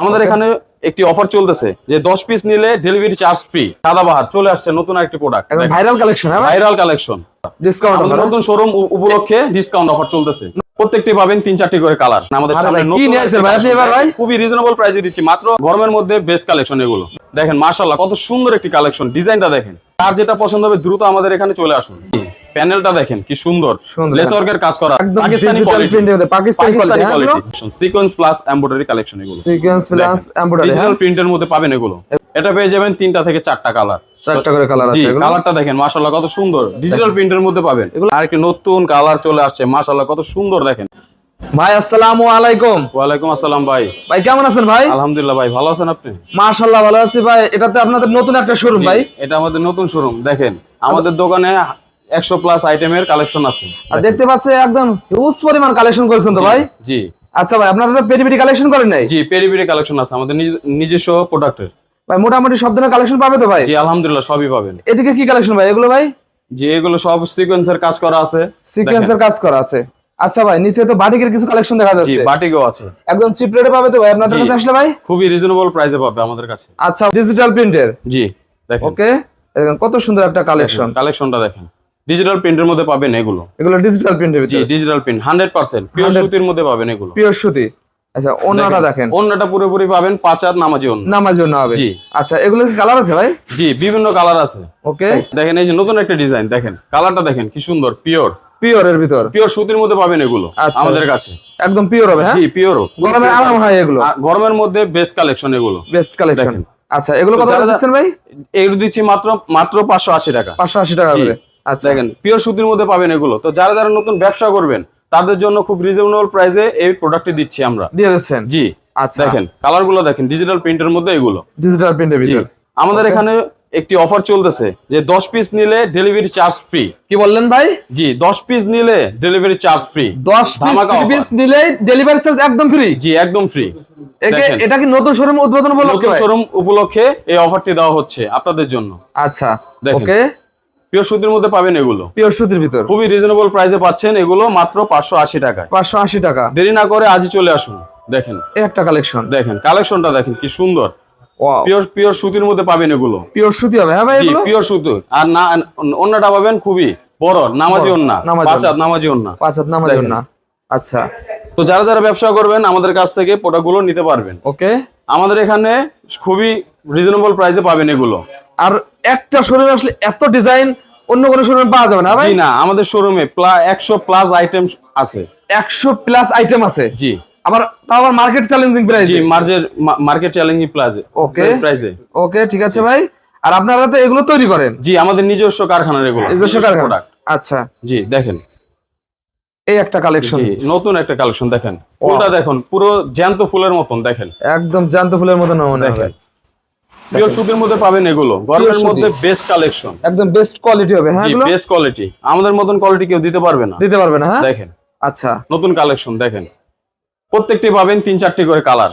আমাদের এখানে একটি অফার চলতেছে যে দশ পিস নিলে ডেলিভারি চার্জ ফ্রি সাদাবাহার চলে আসছে নতুন একটি product viral collection viral collection discount নতুন শোরুম উপলক্ষে ডিসকাউন্ট অফার চলতেছে। প্রত্যেকটি পাবেন তিন চারটি করে কালার আমাদের সামনে? খুবই রিজনেবল প্রাইসে দিচ্ছি। মাত্র গরমের মধ্যে বেস্ট কালেকশন এগুলো। দেখেন মাশাআল্লাহ কত সুন্দর একটি কালেকশন ডিজাইনটা দেখেন। তার যেটা পছন্দ হবে দ্রুত আমাদের এখানে চলে আসুন। প্যানেলটা দেখেন কি সুন্দর। লেস ওয়ার্কের কাজ করা পাকিস্তানি প্রিন্টের মধ্যে Pakistani quality sequence plus embroidery collection এগুলো। সিকোয়েন্স প্লাস এমব্রয়ডারি ডিজিটাল প্রিন্টের মধ্যে পাবেন এগুলো। এটা পেয়ে যাবেন তিনটা থেকে চারটা কালার চারটা করে কালার আছে এগুলো। কালারটা দেখেন মাশাআল্লাহ কত সুন্দর। ডিজিটাল প্রিন্টের মধ্যে পাবেন। এগুলো আর একটি নতুন কালার চলে আসছে মাশাআল্লাহ কত সুন্দর দেখেন। ভাই আসসালামু আলাইকুম। ওয়ালাইকুম আসসালাম ভাই। ভাই কেমন আছেন ভাই? আলহামদুলিল্লাহ ভাই ভালো আছেন আপনি? মাশাআল্লাহ ভালো আছি ভাই। এটাতে আপনাদের নতুন একটা শোরুম ভাই। এটা আমাদের নতুন শোরুম দেখেন। আমাদের দোকানে একশো প্লাস আইটেমের কালেকশন আছে। আর দেখতে পাচ্ছি একদম হিউজ পরিমাণ কালেকশন করেছেন তো ভাই? জি। আচ্ছা ভাই আপনারা তো পেটি পেটি কালেকশন করেন নাই? জি পেরি পেরি কালেকশন আছে আমাদের নিজ- নিজস্ব প্রোডাক্টের ভাই মোটামুটি সব ধরনের কালেকশন পাবে তো ভাই? জি আলহামদুলিল্লাহ সবই পাবেন। এদিকে কি কালেকশন ভাই এগুলো ভাই? যে এগুলো সব সিকোয়েন্সের কাজ করা আছে। সিকোয়েন্সের কাজ করা আছে। আচ্ছা ভাই নিচে তো বাটিকের কিছু কালেকশন দেখা জি যাচ্ছে। বাটিকও আছে। একদম চিপ রেটে পাবে তো ভাই আপনাদের কাছে আসলে ভাই? খুবই রিজনেবল প্রাইসে পাবে আমাদের কাছে। আচ্ছা ডিজিটাল প্রিন্টের জি দেখেন। ওকে কত সুন্দর একটা কালেকশন কালেকশনটা দেখেন। ডিজিটাল প্রিন্টের মধ্যে পাবেন এগুলো। এগুলো ডিজিটাল প্রিন্টের জি ভিতরে? Digital print hundred percent pure সুতির মধ্যে পাবেন এগুলো। পিওর সুতি? আচ্ছা ওনাটা দেখেন অন্যটা পুরোপুরি পাবেন পাঁচ হাত নামাজি অন্য। নামার জন্য হবে। জি। আচ্ছা এগুলো কি কালার আছে ভাই? জি বিভিন্ন কালার আছে। ওকে। দেখেন এই যে নতুন একটা ডিজাইন দেখেন কালারটা দেখেন কি সুন্দর পিওর পিওরের ভিতর? পিওর সুতির মধ্যে পাবেন এগুলো আচ্ছা। আমাদের কাছে। একদম পিওর হবে হ্যাঁ? জি পিওর গরমে আরাম হয় এগুলো। গরমের মধ্যে বেস্ট কালেকশন এগুলো। Best collection. আচ্ছা এগুলো কত দিচ্ছেন ভাই? এগুলো দিচ্ছি মাত্র মাত্র পাঁচশো আশি টাকা। পাঁচশো আশি টাকা জি। করে। দেখেন পিওর সুতির মধ্যে পাবেন এগুলো। তো যারা যারা নতুন ব্যবসা করবেন তাদের জন্য খুব রিজনেবল প্রাইসে এই প্রোডাক্টটি দিচ্ছি আমরা। দিয়ে দিচ্ছেন? জি। আচ্ছা। দেখেন কালারগুলো দেখেন ডিজিটাল প্রিন্টের মধ্যে এগুলো। ডিজিটাল প্রিন্টের জি। আমাদের এখানে একটি অফার চলতেছে যে দশ পিস নিলে ডেলিভারি চার্জ ফ্রি কি বললেন ভাই? জি দশ পিস নিলে ডেলিভারি চার্জ ফ্রি দশ ধামাকা offer। পিস নিলেই ডেলিভারি চার্জ একদম ফ্রি জি একদম ফ্রি এটা কি নতুন শোরুম উদ্বোধন উপলক্ষে? নতুন শোরুম উপলক্ষে এই অফারটি দেওয়া হচ্ছে আপনাদের জন্য। আচ্ছা। দেখেন। ওকে পিওর সুতির মধ্যে পাবেন এগুলো। পিওর সুতির ভিতর। খুবই রিজনেবল প্রাইসে পাচ্ছেন এগুলো মাত্র পাঁচশো আশি টাকায়। পাঁচশো আশি টাকা। দেরি না করে আজই চলে আসুন দেখেন। একটা কালেকশন দেখেন কালেকশনটা দেখেন কি সুন্দর। পিওর পিওর সুতির মধ্যে পাবেন এগুলো। পিওর সুতি হবে হ্যাঁ ভাই পিওর সুতো। আর না অন্যটা পাবেন খুবই বড় নামাজি বড়, অন্যা পাঁচ ওড়না। হাত নামাজি অন্যা পাঁচ হাত নামাজ দেখেন। না আচ্ছা। তো যারা যারা ব্যবসা করবেন আমাদের কাছ থেকে প্রোডাক্টগুলো নিতে পারবেন। ওকে আমাদের এখানে খুবই রিজনেবল প্রাইসে পাবেন এগুলো। আর একটা শোরুমে আসলে এত ডিজাইন অন্য কোনো শোরুমে পাওয়া যাবে না ভাই? না আমাদের শোরুমে একশো প্লাস আইটেম আছে। একশো প্লাস আইটেম আছে? জি। আবার তাও আবার মার্কেট চ্যালেঞ্জিং প্রাইস জি মার্জের মার্কেট চ্যালেঞ্জিং প্লাজে Okay. প্রাইসে ওকে ঠিক আছে ভাই। আর আপনারা তো এগুলো তৈরি করেন? জি আমাদের নিজস্ব কারখানার এগুলো। নিজস্ব কারখানা। আচ্ছা। জি দেখেন। এই একটা কালেকশন নতুন একটা কালেকশন দেখেন। ফুলটা দেখুন পুরো জ্যান্ত ফুলের মতন দেখেন। একদম জান্ত ফুলের মতো নমুনা হবে দেখেন। পিওর সুতির মধ্যে পাবেন এগুলো। গরমের মধ্যে বেস্ট কালেকশন একদম বেস্ট কোয়ালিটি হবে হ্যাঁ এগুলো? বেস্ট কোয়ালিটি আমাদের মতন কোয়ালিটি কেউ দিতে পারবে না। দিতে পারবে না হ্যাঁ? দেখেন। আচ্ছা। নতুন কালেকশন দেখেন। প্রত্যেকটি পাবেন তিন চারটি করে কালার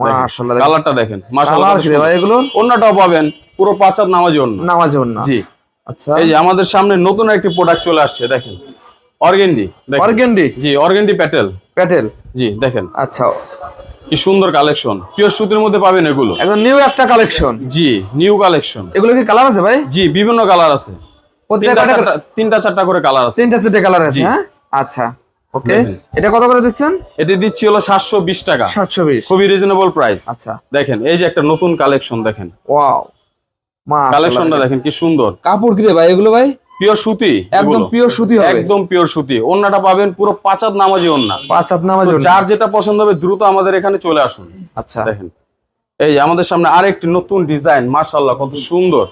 মাশাআল্লাহ কালারটা দেখেন। মাশাআল্লাহ এগুলো অন্যটাও পাবেন পুরো পাঁচ হাত নামাজি অন্য। নামাজ না জি। আচ্ছা। এই যে আমাদের সামনে নতুন একটি প্রোডাক্ট চলে আসছে দেখেন। অর্গেন্ডি দেখেন। অর্গেন্ডি জি অর্গেন্ডি প্যাটেল প্যাটেল জি দেখেন। আচ্ছা। কি সুন্দর কালেকশন। পিওর সুতির মধ্যে পাবেন এগুলো। একদম নিউ একটা কালেকশন। জি নিউ কালেকশন। এগুলো কি কালার আছে ভাই? জি বিভিন্ন কালার আছে। তিনটা চারটা- করে কালার আছে। তিনটা চারটে কালার আছে হ্যাঁ? আচ্ছা ওকে এটা কত করে দিচ্ছেন? এটি দিচ্ছি হলো সাতশো বিশ টাকা। সাতশো বিশ। খুবই রিজনেবল প্রাইস আচ্ছা। দেখেন এই যে একটা নতুন কালেকশন দেখেন। ওয়াও মা কালেকশনটা দেখেন কি সুন্দর। কাপড় কি রে ভাই এগুলো ভাই? পিওর সুতি একদম। পিওর সুতি হবে। একদম পিওর সুতি। ওন্নাটা পাবেন পুরো পাঁচাত নামাজি ওন্না। পাঁচ হাত নামাজ যার যেটা পছন্দ হবে দ্রুত আমাদের এখানে চলে আসুন। আচ্ছা। দেখেন। এই আমাদের সামনে আরেকটি নতুন ডিজাইন মাশাআল্লাহ কত সুন্দর।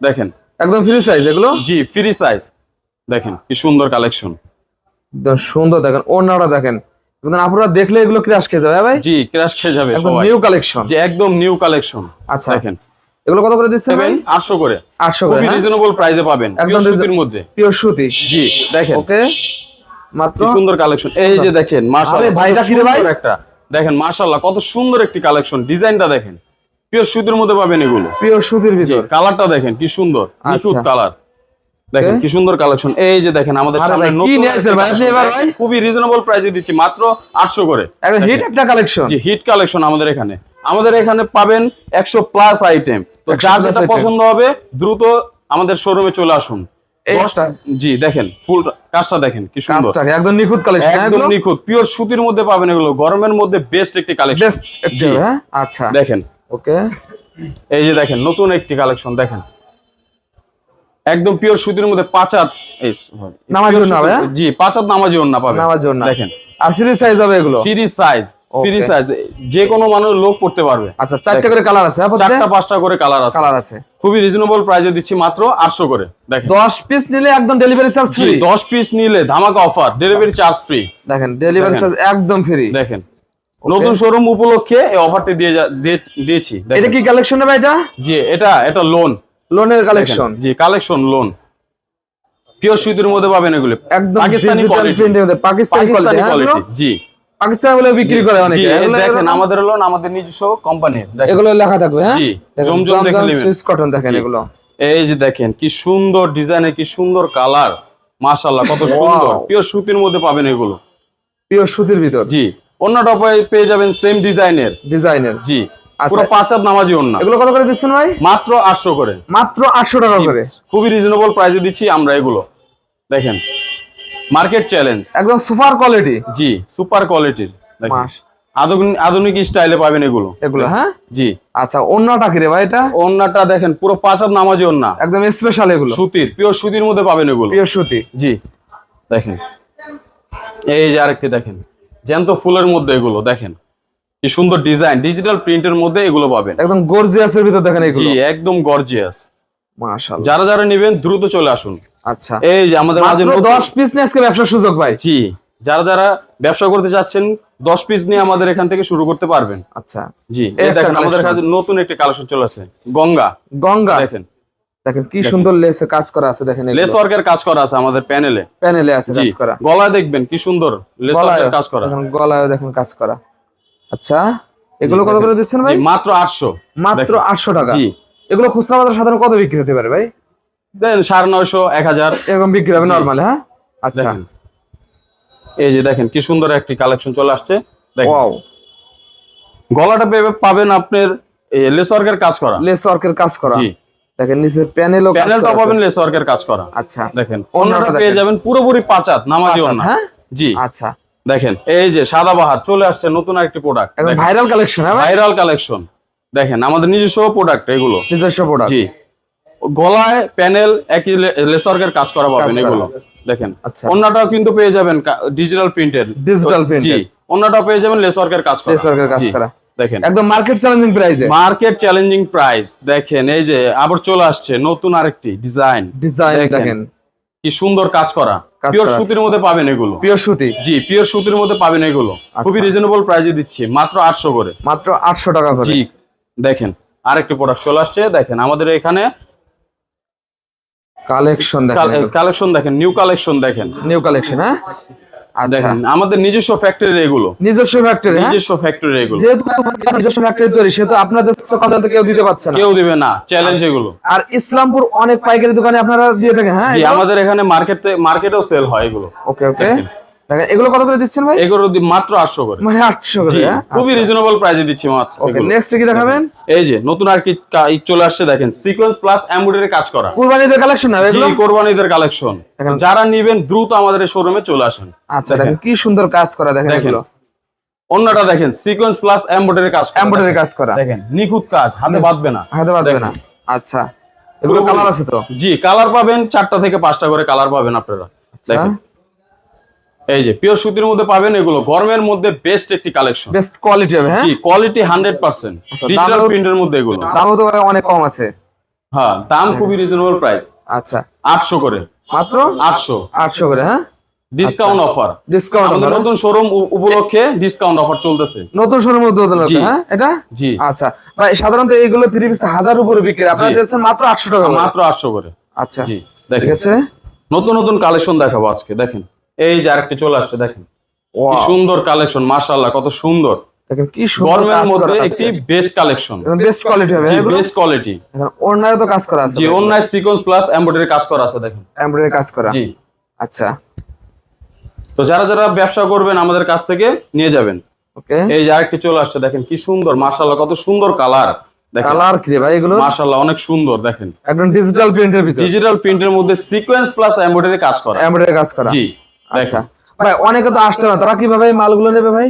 দেখেন। একদম ফ্রি সাইজ এগুলো? জি ফ্রি সাইজ দেখেন কি সুন্দর কালেকশন একদম সুন্দর দেখেন ওড়নাটা দেখেন। আপনারা দেখলে এগুলো ক্রাশ খেয়ে যাবে হ্যাঁ ভাই? জি ক্র্যাশ খেয়ে যাবে একদম নিউ কালেকশন যে একদম নিউ কালেকশন আচ্ছা। দেখেন। এগুলো কত করে দিচ্ছেন ভাই? আটশো করে। আটশো করে খুবই রিজনেবল প্রাইসে পাবেন একদম সুতির মধ্যে। পিওর সুতি। জি দেখেন। ওকে মাত্র? কি সুন্দর কালেকশন এই যে দেখেন মাশাআল্লাহ আরে ভাইটা কত কি রে ভাই? একটা। দেখেন মাশাআল্লাহ কত সুন্দর একটি কালেকশন ডিজাইনটা দেখেন পিওর সুতির মধ্যে পাবেন এগুলো। পিওর সুতির ভিতর। কালারটা দেখেন কি সুন্দর নিখুঁত আচ্ছা। কালার দেখেন কি সুন্দর কালেকশন এই যে দেখেন আমাদের সামনে ভাই, কি নতুন ভাই আপনি এবার ভাই? খুবই রিজনেবল প্রাইসে দিচ্ছি মাত্র আটশো করে। একদম হিট একটা কালেকশন জি হিট কালেকশন আমাদের এখানে। আমাদের এখানে পাবেন একশো প্লাস আইটেম তো 100 যার যেটা পছন্দ হবে দ্রুত আমাদের শোরুমে চলে আসুন। জি দেখেন ফুল কাজটা দেখেন কি সুন্দর। একদম নিখুঁত কালেকশন একদম নিখুঁত। পিওর সুতির মধ্যে পাবেন এগুলো। গরমের মধ্যে বেস্ট একটি কালেকশন হ্যাঁ? আচ্ছা। দেখেন। ওকে এই যে দেখেন নতুন একটি কালেকশন দেখেন। একদম পিওর সুতির মধ্যে পাঁচাত এই sorry, নামাজি ওড়না, সুতির- হ্যাঁ? জি পাঁচাত নামাজি ওন্না পাবেন নামাজি ওড়না। দেখেন। আর ফ্রি সাইজ হবে এগুলো? Free size free. সাইজ যে কোনো মানুষ লোক পড়তে পারবে। আচ্ছা চারটে করে কালার আছে হ্যাঁ চারটা পাঁচটা করে কালার আছে। কালার আছে। খুবই রিজনেবল প্রাইসে দিচ্ছি মাত্র আটশো করে। দেখেন। দশ পিস নিলে একদম ডেলিভারি চার্জ ফ্রি দশ পিস নিলে ধামাকা অফার ডেলিভারি চার্জ ফ্রি দেখেন ডেলিভারি চার্জ একদম ফ্রি দেখেন। নতুন শোরুম উপলক্ষে এই অফারটি দিয়ে দিয়েছি। এটা কি কালেকশন হবে এটা? জি এটা এটা লোন লোনের কালেকশন জি কালেকশন লোন পিওর সুতির মধ্যে পাবেন এগুলো। একদম পাকিস্তানি প্রিন্টের মধ্যে। পাকিস্তানি কোয়ালিটি কোয়ালিটি জি। পাকিস্তানি বলে বিক্রি করে অনেকে। দেখেন আমাদের লোন আমাদের নিজস্ব কোম্পানি এগুলো লেখা থাকবে হ্যাঁ? জমজম দেখে নেবেন। সুইস কটন দেখেন এগুলো। এই যে দেখেন কি সুন্দর ডিজাইনের কি সুন্দর কালার মাশাআল্লাহ কত সুন্দর। পিওর সুতির মধ্যে পাবেন এগুলো। পিওর সুতির ভিতর। জি অন্যটা পেয়ে- পেয়ে যাবেন সেম ডিজাইনের ডিজাইনের জি। পুরো পাঁচ হাত নামাজি ওন্না এগুলো কত করে দিচ্ছেন ভাই? মাত্র আটশো করে। মাত্র আটশো টাকা করে। খুবই রিজনেবল প্রাইসে দিচ্ছি আমরা এগুলো। দেখেন মার্কেট চ্যালেঞ্জ একদম সুপার কোয়ালিটি জি সুপার কোয়ালিটির আধুনিক স্টাইলে পাবেন এগুলো। এগুলো হ্যাঁ? জি। আচ্ছা অন্যটা কি রে ভাই এটা? ওন্নাটা দেখেন পুরো পাঁচ হাত নামাজি ওন্না একদম স্পেশাল এগুলো। সুতির পিওর সুতির মধ্যে পাবেন এগুলো। পিওর সুতি। জি দেখেন। এই যে আরেকটি দেখেন জ্যান্ত ফুলের মধ্যে এগুলো দেখেন। কি সুন্দর ডিজাইন ডিজিটাল প্রিন্টের মধ্যে এগুলো পাবেন। একদম গর্জিয়াসের ভিতর দেখেন এগুলো। জি একদম গর্জিয়াস মাশাআল্লাহ। যারা যারা নেবেন দ্রুত চলে আসুন। আচ্ছা। এই যে আমাদের মাঝে 10 পিস নিয়ে আজকে ব্যবসার সুযোগ ভাই। জি যারা যারা ব্যবসা করতে চাচ্ছেন দশ পিস নিয়ে আমাদের এখান থেকে শুরু করতে পারবেন। আচ্ছা। জি এই দেখেন আমাদের কাছে নতুন একটা কালেকশন চলে আসে গঙ্গা। গঙ্গা? দেখেন। দেখেন কি সুন্দর লেসে কাজ করা আছে দেখেন লেস ওয়ার্কের কাজ করা আছে আমাদের প্যানেলে প্যানেলে আছে কাজ করা। গলায় দেখবেন কি সুন্দর লেস ওয়ার্কের কাজ করা। দেখেন গলায় দেখেন কাজ করা। আচ্ছা এগুলো কত করে দিচ্ছেন ভাই? মাত্র আটশো। মাত্র আটশো টাকা। জি। এগুলো খুচরা বাজার সাধারণ কত বিক্রি হতে পারে ভাই? দেন সাড়ে নয়শো এক হাজার। এরকম বিক্রি হবে নর্মাল হ্যাঁ? আচ্ছা। এই যে দেখেন কি সুন্দর একটি কালেকশন চলে আসছে। ওয়াও গলাটা পেয়ে- পাবেন আপনার লেস ওয়ার্কের কাজ করা। লেস ওয়ার্কের কাজ করা। জি। দেখেন নিচে প্যানেলও কাজ প্যানেলটা পাবেন লেস ওয়ার্কের কাজ করা। আচ্ছা। দেখেন অন্যটা পেয়ে যাবেন পুরোপুরি পাঁচাত নামাজি হ্যাঁ? জি। আচ্ছা। দেখেন এই যে সাদা বাহার চলে আসছে নতুন একটি প্রোডাক্ট একদম ভাইরাল কালেকশন ভাইরাল কালেকশন দেখেন আমাদের নিজস্ব প্রোডাক্ট এগুলো। নিজস্ব প্রোডাক্ট জি। গলায় প্যানেল একই লেসওয়ার্কের কাজ করা পাবেন। এগুলো। দেখেন আচ্ছা। অন্যটাও কিন্তু পেয়ে যাবেন ডিজিটাল প্রিন্টের ডিজিটাল printed। জি অন্যটাও পেয়ে যাবেন লেসওয়ার্কের কাজ করা। লেস ওয়ার্কের কাজ করা। দেখেন। একদম মার্কেট চ্যালেঞ্জিং প্রাইসে মার্কেট চ্যালেঞ্জিং প্রাইস দেখেন এই যে আবার চলে আসছে নতুন আরেকটি ডিজাইন ডিজাইন দেখেন। কি সুন্দর কাজ করা। পিওর সুতির মধ্যে পাবেন এগুলো। পিওর সুতি? জি পিওর সুতির মধ্যে পাবেন এগুলো। খুবই আচ্ছা। রিজনেবল প্রাইসে দিচ্ছি মাত্র আটশো করে। মাত্র আটশো টাকা করে। জি দেখেন আরেকটি প্রোডাক্ট চলে আসছে দেখেন আমাদের এখানে কালেকশন দেখেন কালেকশন দেখেন নিউ কালেকশন দেখেন। নিউ কালেকশন হ্যাঁ? দেখেন আমাদের নিজস্ব ফ্যাক্টরি এগুলো। নিজস্ব ফ্যাক্টরি নিজস্ব ফ্যাক্টরি এগুলো। যেহেতু নিজস্ব ফ্যাক্টরি তৈরি সেহেতু আপনাদের কেউ দিতে পারছে না। কেউ দিবে না চ্যালেঞ্জ এগুলো। আর ইসলামপুর অনেক পাইকারি দোকানে আপনারা দিয়ে থাকেন হ্যাঁ? আমাদের এখানে মার্কেটে মার্কেটেও সেল হয় এগুলো। ওকে ওকে দেখেন। এগুলো কত করে দিচ্ছেন ভাই? এগুলো মাত্র আটশো করে। মানে আটশো জি করে হ্যাঁ? খুবই রিজনেবল প্রাইসে দিচ্ছি মাত্র ওকে নেক্সট কি দেখাবেন? এই যে নতুন আর কি চলে আসছে দেখেন সিকোয়েন্স প্লাস এমব্রয়ডারি কাজ করা। কুরবানিদের কালেকশন না এগুলো? কোরবানিদের কালেকশন যারা নিবেন দ্রুত আমাদের শোরুমে চলে আসেন। আচ্ছা দেখেন কি সুন্দর কাজ করা দেখেন। এগুলো। অন্যটা দেখেন সিকোয়েন্স প্লাস এমব্রয়ডারি কাজ করা। এমব্রয়ডারি কাজ করা। দেখেন নিখুঁত কাজ হাতে বাঁধবে না। হাতে বাঁধবে না। আচ্ছা এগুলো কালার আছে তো? জি কালার পাবেন চারটা থেকে পাঁচটা করে কালার পাবেন আপনারা। আচ্ছা। দেখেন। এই যে পিওর সুতির মধ্যে পাবেন এগুলো। গরমের মধ্যে বেস্ট একটি কালেকশন বেস্ট কোয়ালিটি হবে হ্যাঁ? জি কোয়ালিটি হান্ড্রেড পার্সেন্ট আচ্ছা, ডিজিটাল দামও- প্রিন্টের মধ্যে এগুলো। দামও তো অনেক কম আছে। হ্যাঁ দাম খুবই রিজনেবল প্রাইস আচ্ছা। আটশো করে। মাত্র? আটশো। আটশো করে হ্যাঁ? ডিসকাউন্ট অফার ডিসকাউন্ট আমাদের নতুন শোরুম উপলক্ষে ডিসকাউন্ট অফার চলতেছে। নতুন শোরুম উদ্বোধন হচ্ছে হ্যাঁ? এটা? জি। আচ্ছা। ভাই সাধারণত এইগুলো থ্রি পিস হাজার উপরে বিক্রি। আপনারা জি। দিচ্ছেন মাত্র আটশো টাকা মাত্র আটশো করে। আচ্ছা। জি ঠিক আছে? নতুন নতুন কালেকশন দেখাবো আজকে দেখেন। এই যে আরেকটি চলে আসছে দেখেন। কি সুন্দর কালেকশন মাশাআল্লাহ কত সুন্দর। দেখেন কি সুন্দর গরমের মধ্যে একটি বেস্ট কালেকশন বেস্ট কোয়ালিটি হবে। জি বেস্ট কোয়ালিটি এখন তো কাজ করা আছে। জি অনলাইন সিকোয়েন্স প্লাস এমব্রয়ডারি কাজ করা আছে দেখেন। এমব্রয়ডারি কাজ করা। জি। আচ্ছা। তো যারা যারা ব্যবসা করবেন আমাদের কাছ থেকে নিয়ে যাবেন। ওকে। এই যে আরেকটি চলে আসছে দেখেন কি সুন্দর মাশাআল্লাহ কত সুন্দর কালার কালার কি ভাই এগুলো? মাশাআল্লাহ অনেক সুন্দর দেখেন। একদম ডিজিটাল প্রিন্টের ভিতর। ডিজিটাল প্রিন্টের মধ্যে সিকোয়েন্স প্লাস এমব্রয়ডারি কাজ করা। এমব্রয়ডারি কাজ করা। জি। আচ্ছা। ভাই অনেকে তো আসতে না। তারা কীভাবে মালগুলো নেবে ভাই?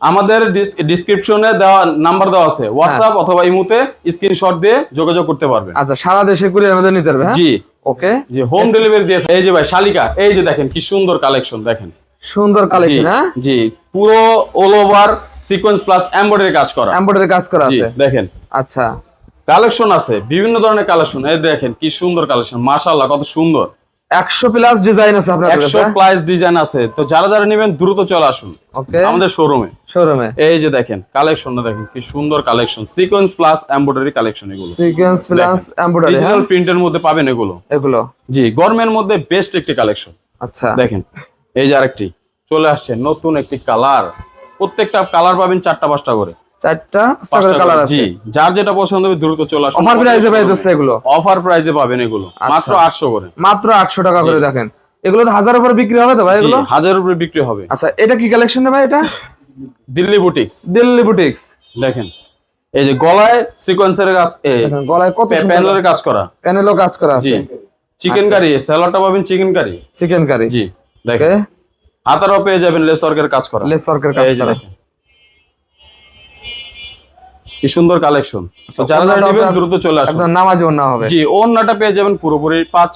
আমাদের ডিসক্রিপশনে দেওয়া নাম্বার দেওয়া আছে। হোয়াটসঅ্যাপ অথবা ইমুতে স্ক্রিনশট দিয়ে যোগাযোগ করতে পারবেন আচ্ছা সারা দেশে কুরিয়ার মধ্যে নিতে পারবে হ্যাঁ? জি। ওকে। জি হোম ডেলিভারি দিয়ে এই যে ভাই শালিকা এই যে দেখেন কি সুন্দর কালেকশন দেখেন। সুন্দর কালেকশন হ্যাঁ? জি পুরো all over sequence plus embroidery কাজ করা। এমব্রয়ডারি কাজ করা আছে। দেখেন। আচ্ছা। কালেকশন আছে বিভিন্ন ধরনের কালেকশন এই দেখেন কি সুন্দর কালেকশন মাশাআল্লাহ কত সুন্দর। একশো প্লাস ডিজাইন আছে আপনার একশো প্লাস ডিজাইন আছে। তো যারা যারা নেবেন দ্রুত চলে আসুন। আমাদের শোরুমে শোরুমে এই যে দেখেন কালেকশনটা দেখেন কি সুন্দর collection sequence plus embroidery collection এগুলো। সিকোয়েন্স প্লাস এমব্রয়ডারি ডিজিটাল প্রিন্টের মধ্যে পাবেন এগুলো। এগুলো? জি গরমের মধ্যে বেস্ট একটি কালেকশন আচ্ছা। দেখেন এই যে আরেকটি চলে আসছে নতুন একটি কালার প্রত্যেকটা কালার পাবেন চারটা পাঁচটা করে। চারটা পাঁচটা কালার আছে। যার যেটা পছন্দ হবে দ্রুত চলে আসুন। অফার প্রাইসে পাইতেছে এগুলো। অফার প্রাইসে পাবেন এগুলো। মাত্র আটশো করে। মাত্র আটশো টাকা করে দেখেন। এগুলো তো হাজার উপরে বিক্রি হবে তো ভাই এগুলো? হাজার উপরে বিক্রি হবে। আচ্ছা এটা কি কালেকশন ভাই এটা? দিল্লি বুটিক্স দিল্লি বুটিক্স দেখেন এই যে গলায় সিকোয়েন্সের কাজ দেখেন গলায় কত প্যানেলের কাজ করা। প্যানেলও কাজ করা আছে। চিকেন কারি স্যালাডটা পাবেন চিকেন কারি চিকেন কারি জি দেখেন। হাতারও পেয়ে যাবেন লেস ওয়ার্কের কাজ করা। লেস ওয়ার্কের কাজ করা। কি সুন্দর কালেকশন। যারা যারা নেবেন দ্রুত চলে আসুন। একদম নামাজি ওন্না হবে। জি ওন্নাটা পেয়ে যাবেন পুরোপুরি পাঁচ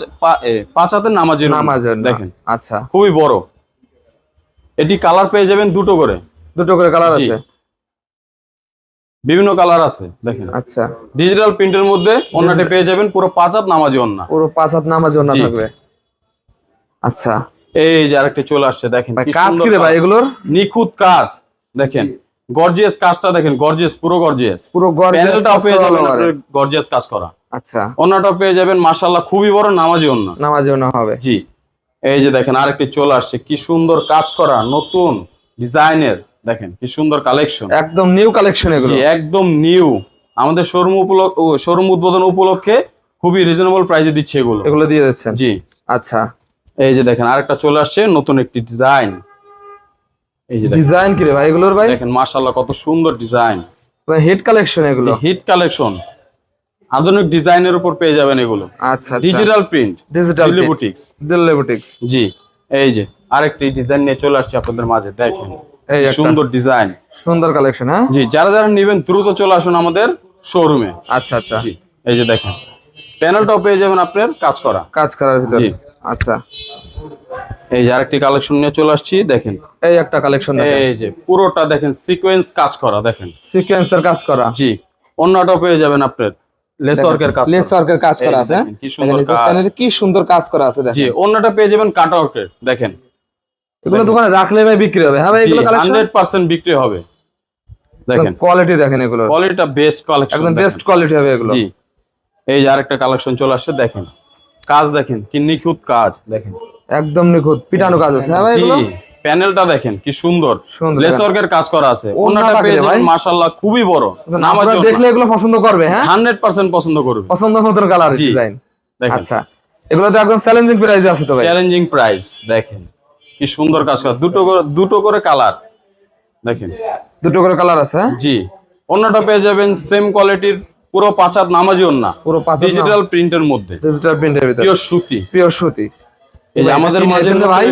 পাঁচ হাতের নামাজের ওড়না। নামাজি দেখেন। আচ্ছা। খুবই বড়। এটি কালার পেয়ে যাবেন দুটো করে। দুটো করে কালার আছে? বিভিন্ন কালার আছে দেখেন। আচ্ছা। ডিজিটাল প্রিন্টের মধ্যে ওন্নাটি পেয়ে যাবেন পুরো পাঁচ হাত নামাজি ওন্না পুরো পাঁচ হাত নামাজি ওন্না। থাকবে। আচ্ছা। এই যে আরেকটি চলে আসছে দেখেন কাজ কি রে ভাই এগুলোর? নিখুঁত কাজ দেখেন। গর্জিয়াস কাজটা দেখেন গর্জিয়াস পুরো গর্জিয়াস পুরো গর্জিয়াস প্যানেলটাও পেয়ে যাবেন গর্জিয়াস কাজ করা। আচ্ছা। ওন্নাটাও পেয়ে যাবেন মাশাআল্লাহ খুবই বড় নামাজি ওন্না নামাজি ওন্না হবে। জি। এই যে দেখেন আরেকটি চলে আসছে কি সুন্দর কাজ করা নতুন ডিজাইনের। দেখেন কি সুন্দর কালেকশন একদম নিউ কালেকশন এগুলো। জি একদম নিউ আমাদের শোরুম উপলক্ষ শোরুম উদ্বোধন উপলক্ষে খুবই রিজনেবল প্রাইসে দিচ্ছে এগুলো। এগুলো দিয়ে দিচ্ছেন। জি। আচ্ছা। এই যে দেখেন আরেকটা চলে আসছে নতুন একটি ডিজাইন এই যে দেখেন। ডিজাইন কি রে ভাই? এগুলোর ভাই? দেখেন মাশাআল্লাহ কত সুন্দর ডিজাইন। হিট কালেকশন এগুলো। হিট কালেকশন আধুনিক ডিজাইনের উপর পেয়ে যাবেন এগুলো। আচ্ছা digital print digital boutiques Delhi boutiques জি এই যে আরেকটি ডিজাইন নিয়ে চলে আসছে আপনাদের মাঝে দেখেন। এই সুন্দর ডিজাইন। সুন্দর কালেকশন হ্যাঁ? জি যারা যারা নেবেন দ্রুত চলে আসুন আমাদের শোরুমে আচ্ছা আচ্ছা। জি এই যে দেখেন। প্যানেলটাও পেয়ে যাবেন আপনার কাজ করা। কাজ করার ভিতরে। আচ্ছা। এই যে আরেকটি কালেকশন নিয়ে চলে আসছি দেখেন। এই একটা কালেকশন এই যে পুরোটা দেখেন সিকোয়েন্স কাজ করা দেখেন। সিকোয়েন্সের কাজ করা। জি অন্যটাও পেয়ে যাবেন আপনার লেস কাজ লেস করা। কাজ করা আছে কি সুন্দর দেখেন, এই যে কাজ। কি সুন্দর কাজ করা আছে জি অন্যটা পেয়ে যাবেন কাট আউটের দেখেন। এগুলো দোকানে রাখলে ভাই বিক্রি হবে হ্যাঁ ভাই এগুলো কালেকশন বিক্রি হবে। দেখেন। কোয়ালিটি দেখেন এগুলো। কোয়ালিটিটা বেস্ট কালেকশন একদম বেস্ট কোয়ালিটি হবে এগুলো। জি। এই যে আরেকটা কালেকশন চলে আসছে দেখেন। কাজ দেখেন কি নিখুঁত কাজ দেখেন। একদম নিখুঁত পিটানো কাজ আছে। হ্যাঁ ভাই প্যানেলটা দেখেন কি সুন্দর। সুন্দর লেস ওয়ার্কের কাজ করা আছে। ওনাটা পেয়ে যাবেন মাশাআল্লাহ খুবই বড়। নামাজ আপনারা দেখলে এগুলো পছন্দ করবে হ্যাঁ? হান্ড্রেড পার্সেন্ট পছন্দ করবে। পছন্দ মতন কালার ডিজাইন দেখেন। আচ্ছা এগুলো তো একদম চ্যালেঞ্জিং প্রাইসে আছে তো ভাই? চ্যালেঞ্জিং প্রাইস দেখেন। কি সুন্দর কাজ করা দুটো করে দুটো করে কালার দেখেন। দুটো করে কালার আছে হ্যাঁ? জি। অন্যটা পেয়ে যাবেন সেম কোয়ালিটির পুরো পাঁচাত নামাজি ওন্না পুরো পাঁচ ডিজিটাল প্রিন্টের মধ্যে। ডিজিটাল প্রিন্টের ভিতরে। পিওর সুতি। পিওর সুতি। এই যে আমাদের মাঝে ভাই?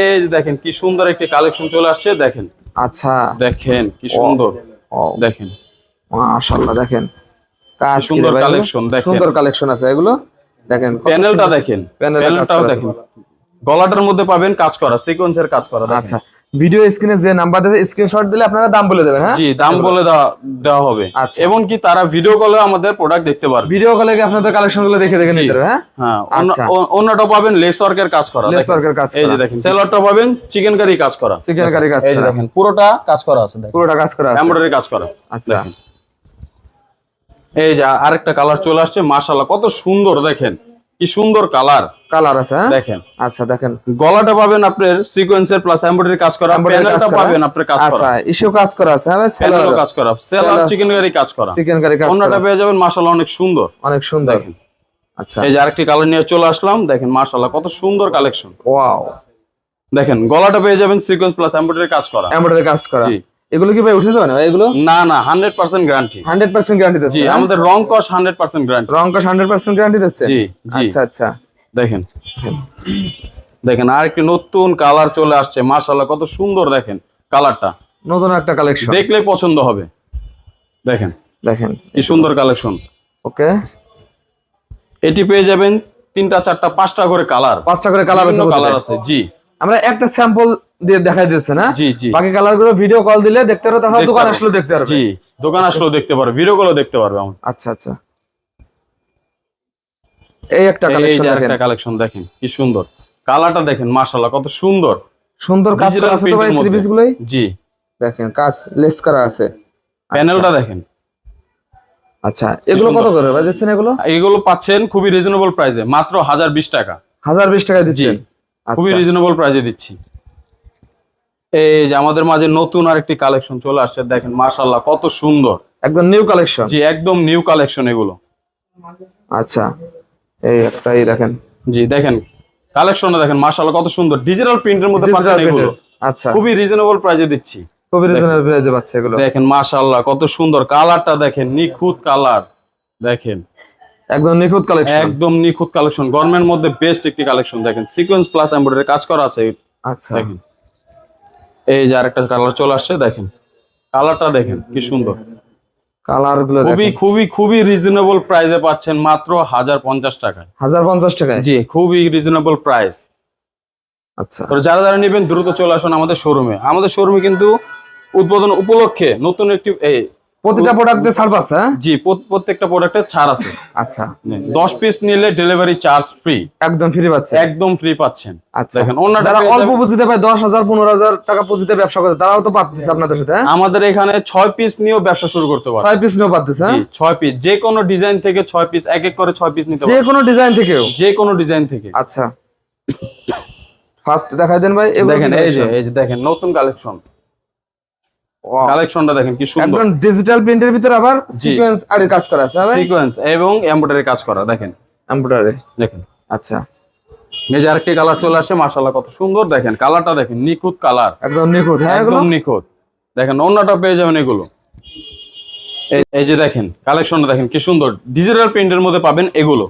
এই যে দেখেন কি সুন্দর একটি কালেকশন চলে আসছে দেখেন। আচ্ছা। দেখেন কি সুন্দর। ও। দেখেন। মাশাআল্লাহ দেখেন। কাজ সুন্দর কালেকশন? দেখেন। সুন্দর কালেকশন আছে এগুলো? দেখেন প্যানেলটা দেখেন। প্যানেলটাও দেখেন। গলাটার মধ্যে পাবেন কাজ করা সিকোয়েন্সের কাজ করা আচ্ছা। ভিডিও স্ক্রিনে যে নাম্বার দিয়েছে স্ক্রিনশট দিলে আপনারা দাম বলে দেবেন হ্যাঁ? জি দাম বলে দেওয়া দেওয়া হবে। আচ্ছা। এবং কি তারা ভিডিও কলে আমাদের প্রোডাক্ট দেখতে পারবে। ভিডিও কলে কি আপনাদের কালেকশনগুলো দেখে দেখে নিতে হ্যাঁ? হ্যাঁ আচ্ছা। অন্যটা পাবেন লেস ওয়ার্কের কাজ করা। লেস। ওয়ার্কের কাজ এই যে দেখেন সেলরটা পাবেন চিকেন কারি কাজ করা। চিকেন কারি কাজ এই যে দেখেন পুরোটা কাজ করা আছে দেখেন। পুরোটা কাজ করা আছে। এমব্রয়ডারি কাজ করা। আচ্ছা। এই যে আরেকটা কালার চলে আসছে মাশাআল্লাহ কত সুন্দর দেখেন। কি সুন্দর কালার। কালার আছে হ্যাঁ? দেখেন। আচ্ছা দেখেন। গলাটা পাবেন আপনার সিকোয়েন্সের প্লাস এমব্রয়ডারি কাজ করা প্যানেলটা পাবেন আপনার কাজ করা। আচ্ছা ইস্যু কাজ করা আছে হ্যাঁ প্যানেলও কাজ করা সেলার চিকেন কারি কাজ করা। চিকেন কারি কাজ করা। পেয়ে যাবেন মাশাআল্লাহ অনেক সুন্দর। অনেক সুন্দর। দেখেন। আচ্ছা। এই যে আরেকটি কালার নিয়ে চলে আসলাম দেখেন মাশাআল্লাহ কত সুন্দর কালেকশন ওয়াও দেখেন গলাটা পেয়ে যাবেন সিকোয়েন্স প্লাস এমব্রয়ডারি কাজ করা। এমব্রয়ডারি কাজ করা। জি। এগুলো কি ভাই উঠে যাবে না এগুলো? না না hundred percent guarantee hundred percent guarantee দিচ্ছে? আমাদের রং কস হান্ড্রেড পার্সেন্ট গ্যারান্টি রং কাশ হান্ড্রেড পার্সেন্ট গ্যারান্টি দিচ্ছে? জি জি। আচ্ছা আচ্ছা। দেখেন। দেখেন আরেকটি নতুন কালার চলে আসছে মাশাআল্লাহ কত সুন্দর দেখেন কালারটা নতুন একটা কালেকশন দেখলে পছন্দ হবে। দেখেন। দেখেন। এই সুন্দর কালেকশন ওকে। এটি পেয়ে যাবেন তিনটা চারটা পাঁচটা করে কালার পাঁচটা করে কালার আছে কালার আছে জি। আমরা একটা স্যাম্পল দিয়ে দেখাই দিচ্ছে না? জি জি। বাকি কালারগুলো ভিডিও কল দিলে দেখতে তাছাড়া দোকান দেখতে পারবে। জি দোকান আসলেও দেখতে পারবে ভিডিও গুলো দেখতে পারবে আচ্ছা আচ্ছা। এই একটা কালেকশন দেখেন। একটা কালেকশন দেখেন কি সুন্দর। কালারটা দেখেন মাশাআল্লাহ কত সুন্দর। সুন্দর কাজ করা আছে তো ভাই থ্রি পিস গুলোই? জি। দেখেন কাজ লেস করা আছে। প্যানেলটা দেখেন। আচ্ছা এগুলো কত সুন্দর। করে ভাই দিচ্ছেন এগুলো? এইগুলো পাচ্ছেন খুবই রিজনেবল প্রাইসে মাত্র হাজার বিশ টাকা। হাজার বিশ টাকা দিচ্ছেন। খুবই আচ্ছা। রিজনেবল প্রাইসে দিচ্ছি। এই যে আমাদের মাঝে নতুন আরেকটি কালেকশন চলে আসছে দেখেন মাশাআল্লাহ কত সুন্দর। একদম নিউ কালেকশন? জি একদম নিউ কালেকশন এগুলো। আচ্ছা এই একটাই দেখেন। জি দেখেন কালেকশনটা দেখেন মাশাআল্লাহ কত সুন্দর। ডিজিটাল প্রিন্টের মধ্যে পাচ্ছেন এগুলো। আচ্ছা। খুবই রিজনেবল প্রাইসে দিচ্ছি। খুবই রিজনেবল প্রাইসে পাচ্ছে এগুলো। দেখেন মাশাআল্লাহ কত সুন্দর কালারটা দেখেন নিখুঁত কালার দেখেন। একদম নিখুঁত কালেকশন। একদম নিখুঁত কালেকশন গরমের মধ্যে বেস্ট একটি কালেকশন দেখেন সিকোয়েন্স প্লাস এমব্রয়ডারি কাজ করা আছে। আচ্ছা। দেখেন। এই যে আরেকটা কালার চলে আসছে দেখেন। কালারটা দেখেন কি সুন্দর। কালারগুলো খুবই খুবই খুবই রিজনেবল প্রাইসে পাচ্ছেন মাত্র হাজার পঞ্চাশ টাকায়। হাজার পঞ্চাশ টাকায়? জি খুবই রিজনেবল প্রাইস আচ্ছা। তো যারা যারা নেবেন দ্রুত চলে আসুন আমাদের শোরুমে আমাদের শোরুমে কিন্তু উদ্বোধন উপলক্ষে নতুন একটি এই প্রতিটা প্রোডাক্টে ছাড় আছে হ্যাঁ? জি প্রত্যেকটা প্রোডাক্টের ছাড় আছে। আচ্ছা। দশ পিস নিলে ডেলিভারি চার্জ ফ্রি একদম ফ্রি পাচ্ছেন? একদম ফ্রি পাচ্ছেন। আচ্ছা। দেখেন অন্যটা যারা অল্প পুঁজিতে পায় দশ হাজার পনেরো হাজার টাকা পুঁজিতে ব্যবসা করে তারাও তো পাচ্ছে আপনাদের সাথে হ্যাঁ? আমাদের এখানে ছয় পিস নিয়েও ব্যবসা শুরু করতে পারে ছয় পিস নিয়েও পাচ্ছে জি ছয় পিস যে কোনো ডিজাইন থেকে ছয় পিস এক এক করে ছয় পিস নিতে পারে যে কোনো ডিজাইন থেকেও? যে কোনো ডিজাইন থেকে। আচ্ছা। ফার্স্ট দেখাই দেন ভাই দেখেন এই যে এই যে দেখেন নতুন কালেকশন কালেকশনটা দেখেন কি সুন্দর। একদম ডিজিটাল প্রিন্টের ভিতর আবার সিকোয়েন্স আর কাজ করা আছে হ্যাঁ সিকোয়েন্স এবং এমব্রয়ডারি কাজ করা দেখেন। এমব্রয়ডারি দেখেন। আচ্ছা। এই যে আরেকটি কালার চলে আসে মাশাআল্লাহ কত সুন্দর দেখেন। কালারটা দেখেন নিখুঁত কালার একদম নিখুঁত হ্যাঁ একদম নিখুঁত। দেখেন অন্যটা পেয়ে যাবেন এগুলো। এই- যে দেখেন কালেকশনটা দেখেন কি সুন্দর। ডিজিটাল প্রিন্টের মধ্যে পাবেন এগুলো।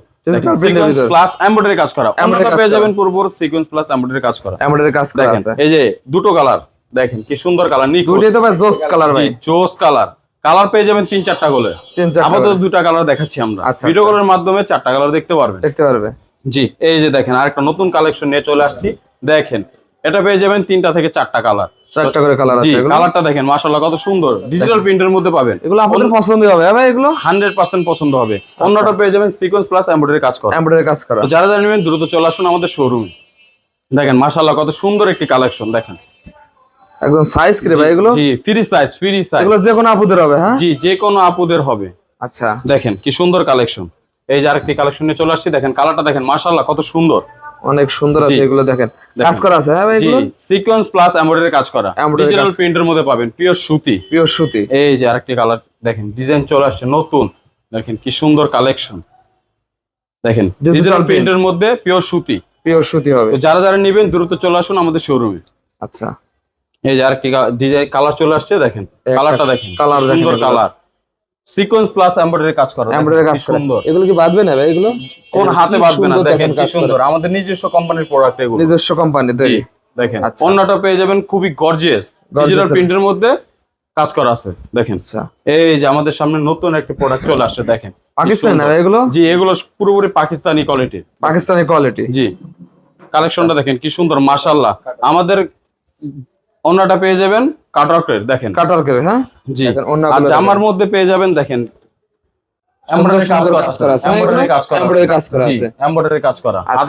প্লাস এমব্রয়ডারি কাজ করা। অন্যটা পেয়ে যাবেন পুরোপুরি সিকোয়েন্স প্লাস এমব্রয়ডারি কাজ করা। এমব্রয়ডারি কাজ করা এই যে দুটো কালার দেখেন কি সুন্দর কালার দুটোই তো ভাই জোস কালার ভাই। জোস কালার কালার পেয়ে যাবেন তিন চারটা করে তিন চার আপাতত দুটা কালার দেখাচ্ছি আমরা। আচ্ছা, ভিডিও কলের মাধ্যমে চারটা কালার দেখতে পারবেন। দেখতে পারবে। জি এই যে দেখেন আরেকটা নতুন কালেকশন নিয়ে চলে আসছি। দেখেন এটা পেয়ে যাবেন তিনটা থেকে চারটা কালার চারটা করে কালার আছে কালারটা দেখেন মাশাআল্লাহ কত সুন্দর। ডিজিটাল প্রিন্টের মধ্যে পাবেন। এগুলো আপনাদের পছন্দ হবে হ্যাঁ ভাই এগুলো? হান্ড্রেড পার্সেন্ট পছন্দ হবে। আচ্ছা। অন্যটা পেয়ে যাবেন সিকোয়েন্স প্লাস এমব্রয়ডারি কাজ করা। এমব্রয়ডারি কাজ করা। যারা যারা নেবেন দ্রুত চলে আসুন আমাদের শোরুমে দেখেন মাশাআল্লাহ কত সুন্দর একটি কালেকশন দেখেন। একদম সাইজ কি ভাই এগুলো? জি ফ্রি সাইজ ফ্রি সাইজ এগুলো যে কোনো আপুদের হবে হ্যাঁ? জি যে কোনো আপুদের হবে। আচ্ছা। দেখেন কি সুন্দর কালেকশন এই যে আরেকটি কালেকশন নিয়ে চলে আসছি দেখেন কালারটা দেখেন মাশাআল্লাহ কত সুন্দর। অনেক সুন্দর আছে এগুলো দেখেন। কাজ করা আছে হ্যাঁ ভাই এগুলো? সিকোয়েন্স প্লাস এমব্রয়ডারি কাজ করা। ডিজিটাল প্রিন্টের মধ্যে পাবেন পিওর সুতি। পিওর সুতি। এই যে আরেকটি কালার দেখেন ডিজাইন চলে আসছে নতুন। দেখেন কি সুন্দর কালেকশন দেখেন ডিজিটাল প্রিন্টের মধ্যে পিওর সুতি। পিওর সুতি হবে। যারা যারা নেবেন দ্রুত চলে আসুন আমাদের শোরুমে আচ্ছা। এই যে আরেকটি ডিজাইন কালার চলে আসছে দেখেন কালারটা দেখেন colour কি দেখেন সুন্দর কালার সিকোয়েন্স প্লাস এমব্রয়ডারি কাজ করা এমব্রয়ডারি কাজ সুন্দর। এগুলো কি বাঁধবে না ভাই এগুলো? কোন হাতে বাঁধবে না দেখেন কি সুন্দর। আমাদের নিজস্ব কোম্পানির প্রোডাক্ট এগুলো। নিজস্ব কোম্পানি তৈরি। দেখেন আচ্ছা। অন্যটা পেয়ে যাবেন খুবই গর্জিয়াস ডিজিটাল এর। প্রিন্টের মধ্যে কাজ করা আছে দেখেন। আচ্ছা। এই যে আমাদের সামনে নতুন একটা প্রোডাক্ট চলে আসছে দেখেন পাকিস্তানি না এগুলো? জি এগুলো পুরোপুরি পাকিস্তানি কোয়ালিটি পাকিস্তানি কোয়ালিটি জি। কালেকশনটা দেখেন কি সুন্দর মাশাআল্লাহ। আমাদের অন্যটা পেয়ে যাবেন কাটওয়ার্কের দেখেন। কাটার করে হ্যাঁ? জি। আর জামার মধ্যে পেয়ে যাবেন দেখেন। আচ্ছা।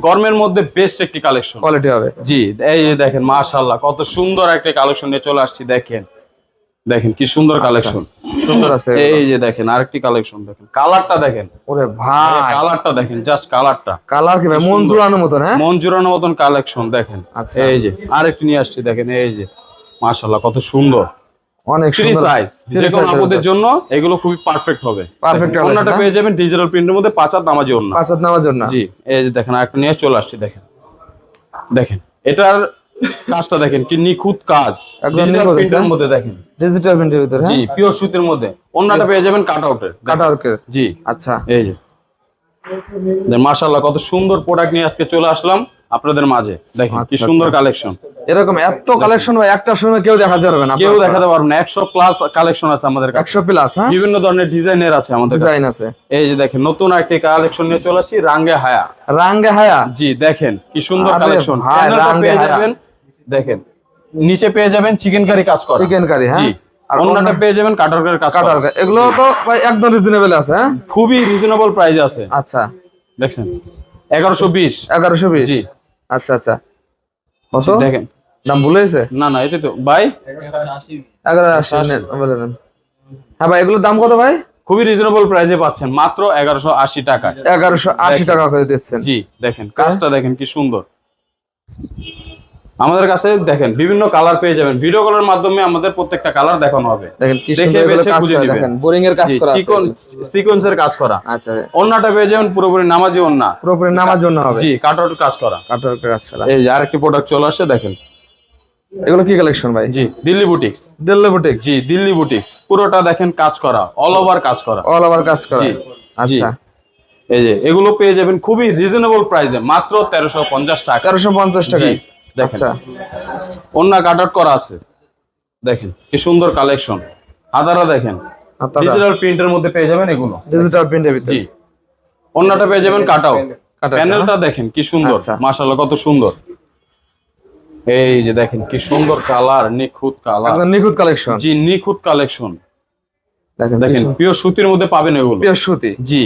গরমের মধ্যে বেস্ট একটি কালেকশন কোয়ালিটি হবে। জি এই যে দেখেন মাশাআল্লাহ কত সুন্দর একটা কালেকশন নিয়ে চলে আসছি দেখেন। দেখেন কি সুন্দর কালেকশন সুন্দর আছে এই যে দেখেন আরেকটি কালেকশন দেখেন। কালারটা দেখেন। ওরে ভাই। কালারটা দেখেন জাস্ট কালারটা কালার কি ভাই? মন জুড়ানোর মতন হ্যাঁ? মন জুড়ানোর মতন কালেকশন দেখেন। আচ্ছা। এই যে আরেকটি নিয়ে আসছি দেখেন এই যে। মাশাল্লাহ কত সুন্দর। অনেক ফ্রি সুন্দর। সাইজ যে কোনো আপুদের জন্য এগুলো খুবই পারফেক্ট হবে। পারফেক্ট দেখেন, হবে, পেয়ে যাবেন ডিজিটাল প্রিন্টের মধ্যে পাঁচ হাত নামাজি ওড়না। পাঁচ হাত জন্য জি এই যে দেখেন আরেকটা নিয়ে চলে আসছি দেখেন। দেখেন এটার কাজটা দেখেন কি নিখুঁত কাজ। একদম প্রিন্টের হ্যাঁ? মধ্যে দেখেন। ডিজিটাল প্রিন্টের ভিতরে জি হ্যাঁ? পিওর সুতির মধ্যে। ওড়নাটা পেয়ে যাবেন কাট আউটের কাটা ওকে জি। আচ্ছা। এই যে। মাশাল্লাহ কত সুন্দর প্রোডাক্ট নিয়ে আজকে চলে আসলাম আপনাদের মাঝে। দেখেন কি আচ্ছা, সুন্দর আচ্ছা। কালেকশন এরকম এত কালেকশন ভাই একটা সময় কেউ দেখাতে পারবে না কেউ দেখাতে পারবে না। একশো প্লাস কালেকশন আছে আমাদের কাছে। একশো প্লাস হ্যাঁ? বিভিন্ন ধরনের ডিজাইনের আছে আমাদের ডিজাইন আছে। এই যে দেখেন নতুন একটি কালেকশন নিয়ে চলে আসি রাঙ্গে হায়া। রাঙ্গে হায়া? জি দেখেন কি সুন্দর কালেকশন ভাই, রাঙ্গে হায়া। দেখেন নিচে পেয়ে যাবেন চিকেন কারি কাজ করা। চিকেন কারি হ্যাঁ? আর অন্যটা পেয়ে যাবেন কাটার কারি। কাজ কাটার এগুলো তো ভাই একদম রিজনেবল আছে হ্যাঁ? খুবই রিজনেবল প্রাইসে আছে। আচ্ছা। দেখছেন? এগারোশো বিশ। এগারোশো বিশ? জি। আচ্ছা আচ্ছা। কত? দেখেন। দাম ভুলে গেছে? না না এটা তো। ভাই? এগারো আশি নেন, হ্যাঁ ভাই এগুলোর দাম কত ভাই? খুবই রিজনেবল প্রাইসে পাচ্ছেন মাত্র এগারোশো আশি টাকা এগারোশো আশি টাকা করে দিচ্ছেন। জি দেখেন কাজটা দেখেন কি সুন্দর। আমাদের কাছে দেখেন বিভিন্ন কালার পেয়ে যাবেন। ভিডিও কলের মাধ্যমে আমাদের প্রত্যেকটা কালার দেখানো হবে। দেখেন কি সুন্দর বেছে কাজ করা নিবেন। বোরিং এর কাজ করা চিকন সিকোয়েন্সের কাজ করা। আচ্ছা। ওন্নাটা পেয়ে যাবেন পুরোপুরি নামাজি ওন্না পুরোপুরি নামার জন্য হবে। জি কাটার কাজ করা। কাটার কাজ করা। এই যে আরেকটি প্রোডাক্ট চলে আসে দেখেন। এগুলো কি কালেকশন ভাই? জি দিল্লি বুটিক্স দিল্লি বুটিক জি দিল্লি বুটিক্স পুরোটা দেখেন কাজ করা অল ওভার কাজ করা। অল ওভার কাজ করা। জি, আচ্ছা। এই যে এগুলো পেয়ে যাবেন খুবই রিজনেবল প্রাইসে মাত্র তেরোশো পঞ্চাশ টাকা। তেরোশো পঞ্চাশ টাকা জি, দেখেন। আচ্ছা। অন্য কাটার করা আছে। দেখেন কি সুন্দর কালেকশন আদারা দেখেন। ডিজিটাল প্রিন্টের মধ্যে পেয়ে যাবেন এগুলো। ডিজিটাল প্রিন্টের ভিতরে জি। অন্যটা পেয়ে যাবেন কাটাও প্যানেলটা দেখেন কি সুন্দর। আচ্ছা। মাশাআল্লাহ কত সুন্দর। এই যে দেখেন কি সুন্দর কালার নিখুঁত কালার। নিখুঁত কালেকশন জি নিখুঁত কালেকশন দেখেন দেখেন পিওর সুতির মধ্যে পাবেন এগুলো। পিওর সুতি। জি।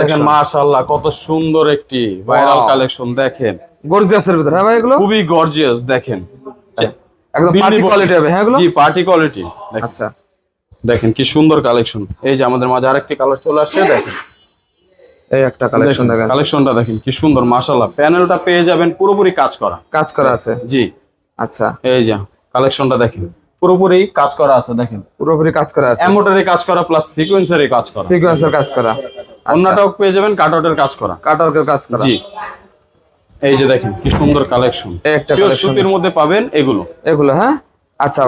দেখেন মাশাআল্লাহ কত সুন্দর একটি ভাইরাল কালেকশন দেখেন। গর্জিয়াসের ভিতরে হ্যাঁ ভাই এগুলো? খুবই গর্জিয়াস দেখেন। একদম পার্টি কোয়ালিটি হবে হ্যাঁ এগুলো? জি পার্টি কোয়ালিটি আচ্ছা। দেখেন কি সুন্দর কালেকশন এই যে আমাদের মাঝে আরেকটি কালার চলে আসছে দেখেন। এই একটা কালেকশন দেখেন কালেকশনটা দেখেন কি সুন্দর মাশাআল্লাহ। প্যানেলটা পেয়ে যাবেন পুরোপুরি কাজ করা। কাজ করা আছে? জি। আচ্ছা। এই যে কালেকশনটা দেখেন পুরোপুরি কাজ করা আছে দেখেন। পুরোপুরি কাজ করা আছে। এমোটারি কাজ করা প্লাস সিকোয়েন্সারি কাজ করা। সিকোয়েন্সের কাজ করা। অন্যটাও পেয়ে যাবেন কাটআউটের কাজ করা। কাটারকের কাজ করা। জি। এই যে দেখেন কি সুন্দর কালেকশন একটা সুতির মধ্যে পাবেন এগুলো। এগুলো হ্যাঁ? আচ্ছা